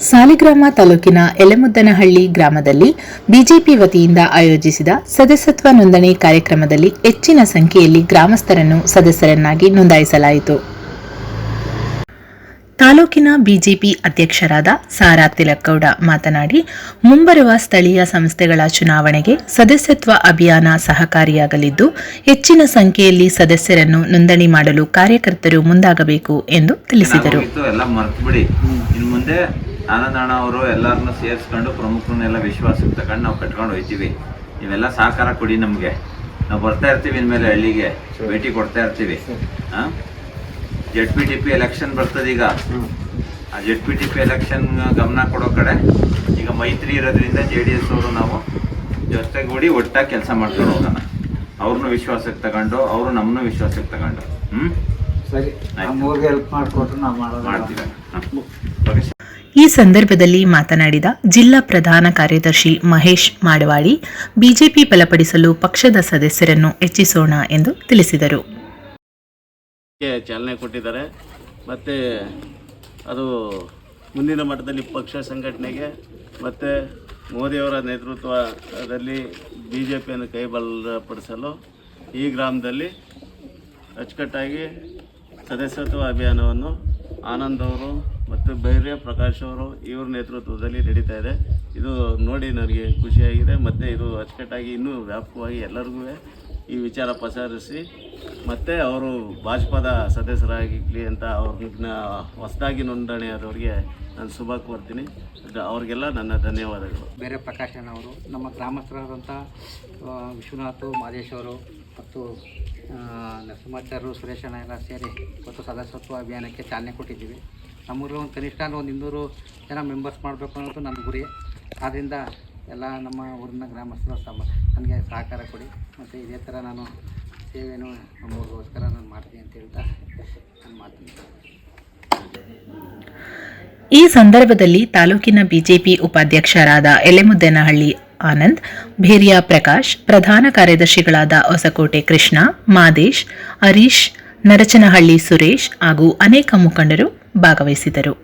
ಸಾಲಿಗ್ರಾಮ ತಾಲೂಕಿನ ಎಲೆಮುದ್ದನಹಳ್ಳಿ ಗ್ರಾಮದಲ್ಲಿ ಬಿಜೆಪಿ ವತಿಯಿಂದ ಆಯೋಜಿಸಿದ ಸದಸ್ಯತ್ವ ನೋಂದಣಿ ಕಾರ್ಯಕ್ರಮದಲ್ಲಿ ಹೆಚ್ಚಿನ ಸಂಖ್ಯೆಯಲ್ಲಿ ಗ್ರಾಮಸ್ಥರನ್ನು ಸದಸ್ಯರನ್ನಾಗಿ ನೋಂದಾಯಿಸಲಾಯಿತು. ತಾಲೂಕಿನ ಬಿಜೆಪಿ ಅಧ್ಯಕ್ಷರಾದ ಸಾರಾ ತಿಲಕ್ಕೌಡ ಮಾತನಾಡಿ, ಮುಂಬರುವ ಸ್ಥಳೀಯ ಸಂಸ್ಥೆಗಳ ಚುನಾವಣೆಗೆ ಸದಸ್ಯತ್ವ ಅಭಿಯಾನ ಸಹಕಾರಿಯಾಗಲಿದ್ದು, ಹೆಚ್ಚಿನ ಸಂಖ್ಯೆಯಲ್ಲಿ ಸದಸ್ಯರನ್ನು ನೋಂದಣಿ ಮಾಡಲು ಕಾರ್ಯಕರ್ತರು ಮುಂದಾಗಬೇಕು ಎಂದು ತಿಳಿಸಿದರು. ಆನಂದಣ್ಣ ಅವರು ಎಲ್ಲರನ್ನೂ ಸೇರಿಸ್ಕೊಂಡು ಪ್ರಮುಖರನ್ನೆಲ್ಲ ವಿಶ್ವಾಸಕ್ಕೆ ತಗೊಂಡು ನಾವು ಕಟ್ಕೊಂಡು ಹೋಯ್ತೀವಿ. ನೀವೆಲ್ಲ ಸಹಕಾರ ಕೊಡಿ ನಮಗೆ. ನಾವು ಬರ್ತಾ ಇರ್ತೀವಿ ಇನ್ಮೇಲೆ ಹಳ್ಳಿಗೆ. ಭೇಟಿ ಕೊಡ್ತಾ ಇರ್ತೀವಿ. ಹಾಂ Z P T P election ಬರ್ತದೆ ಈಗ. ಆ Z P T P election ಗಮನ ಕೊಡೋ ಕಡೆ ಈಗ ಮೈತ್ರಿ ಇರೋದ್ರಿಂದ ಜೆ ಡಿ ಎಸ್ ಅವರು ನಾವು ಜೊತೆಗೂಡಿ ಒಟ್ಟಾಗಿ ಕೆಲಸ ಮಾಡ್ಕೊಂಡು ಹೋಗೋಣ. ಅವ್ರನ್ನೂ ವಿಶ್ವಾಸಕ್ಕೆ ತಗೊಂಡು ಅವರು ನಮ್ಮನ್ನು ವಿಶ್ವಾಸಕ್ಕೆ ತಗೊಂಡು. ಹ್ಞೂ ಸರಿ. ಹೆಲ್ಪ್ ಮಾಡಿಕೊಟ್ರು ನಾವು ಮಾಡೋದು ಈ ಸಂದರ್ಭದಲ್ಲಿ ಮಾತನಾಡಿದ ಜಿಲ್ಲಾ ಪ್ರಧಾನ ಕಾರ್ಯದರ್ಶಿ ಮಹೇಶ್ ಮಾಡವಾಡಿ, ಬಿಜೆಪಿ ಬಲಪಡಿಸಲು ಪಕ್ಷದ ಸದಸ್ಯರನ್ನು ಹೆಚ್ಚಿಸೋಣ ಎಂದು ತಿಳಿಸಿದರು. ಚಾಲನೆ ಕೊಟ್ಟಿದ್ದಾರೆ. ಮತ್ತು ಅದು ಮುಂದಿನ ಮಟ್ಟದಲ್ಲಿ ಪಕ್ಷ ಸಂಘಟನೆಗೆ ಮತ್ತು ಮೋದಿಯವರ ನೇತೃತ್ವದಲ್ಲಿ ಬಿ ಜೆ ಕೈಬಲಪಡಿಸಲು ಈ ಗ್ರಾಮದಲ್ಲಿ ಅಚ್ಚುಕಟ್ಟಾಗಿ ಸದಸ್ಯತ್ವ ಅಭಿಯಾನವನ್ನು ಆನಂದ್ ಅವರು ಮತ್ತು ಬೈರ್ಯ ಪ್ರಕಾಶ್ ಅವರು ಇವ್ರ ನೇತೃತ್ವದಲ್ಲಿ ನಡೀತಾ ಇದೆ. ಇದು ನೋಡಿ ನನಗೆ ಖುಷಿಯಾಗಿದೆ. ಮತ್ತು ಇದು ಅಚ್ಚುಕಟ್ಟಾಗಿ ಇನ್ನೂ ವ್ಯಾಪಕವಾಗಿ ಎಲ್ಲರಿಗೂ ಈ ವಿಚಾರ ಪಸರಿಸಿ, ಮತ್ತು ಅವರು ಭಾಜಪದ ಸದಸ್ಯರಾಗಿರಲಿ ಅಂತ ಅವ್ರನ್ನ ಹೊಸದಾಗಿ ನೋಂದಣಿ ಆದವ್ರಿಗೆ ನಾನು ಶುಭ ಕೋರ್ತೀನಿ. ಅವ್ರಿಗೆಲ್ಲ ನನ್ನ ಧನ್ಯವಾದಗಳು. ಬೇರೆ ಪ್ರಕಾಶನ್ ಅವರು ನಮ್ಮ ಗ್ರಾಮಸ್ಥರಾದಂಥ ವಿಶ್ವನಾಥ್ ಮಾದೇಶ್ ಅವರು ಮತ್ತು ನರಸಿಂಹಾಚಾರ್ಯರು ಸುರೇಶಣ್ಣ ಎಲ್ಲ ಸೇರಿ ಇವತ್ತು ಸದಸ್ಯತ್ವ ಅಭಿಯಾನಕ್ಕೆ ಚಾಲನೆ ಕೊಟ್ಟಿದ್ದೀವಿ. ನಮ್ಮೂರಲ್ಲಿ ಒಂದು ಕನಿಷ್ಠ ಒಂದು ಇನ್ನೂರು ಜನ ಮೆಂಬರ್ಸ್ ಮಾಡಬೇಕು ಅನ್ನೋದು ನನ್ನ ಗುರಿ. ಆದ್ದರಿಂದ ಎಲ್ಲ ನಮ್ಮ ಊರಿನ ಗ್ರಾಮಸ್ಥರು ಸಮ ನನಗೆ ಸಹಕಾರ ಕೊಡಿ. ಮತ್ತು ಇದೇ ಥರ ನಾನು ಸೇವೆಯನ್ನು ನಮ್ಮೂರಿಗೋಸ್ಕರ ನಾನು ಮಾಡ್ತೀನಿ ಅಂತ ಹೇಳ್ತಾ ನಾನು ಮಾತನ್ನು ಈ ಸಂದರ್ಭದಲ್ಲಿ ತಾಲೂಕಿನ ಬಿಜೆಪಿ ಉಪಾಧ್ಯಕ್ಷರಾದ ಎಲೆಮುದ್ದೇನಹಳ್ಳಿ ಆನಂದ್, ಭೇರಿಯಾ ಪ್ರಕಾಶ್, ಪ್ರಧಾನ ಕಾರ್ಯದರ್ಶಿಗಳಾದ ಹೊಸಕೋಟೆ ಕೃಷ್ಣ, ಮಾದೇಶ್, ಹರೀಶ್, ನರಚನಹಳ್ಳಿ ಸುರೇಶ್ ಹಾಗೂ ಅನೇಕ ಮುಖಂಡರು ಭಾಗವಹಿಸಿದರು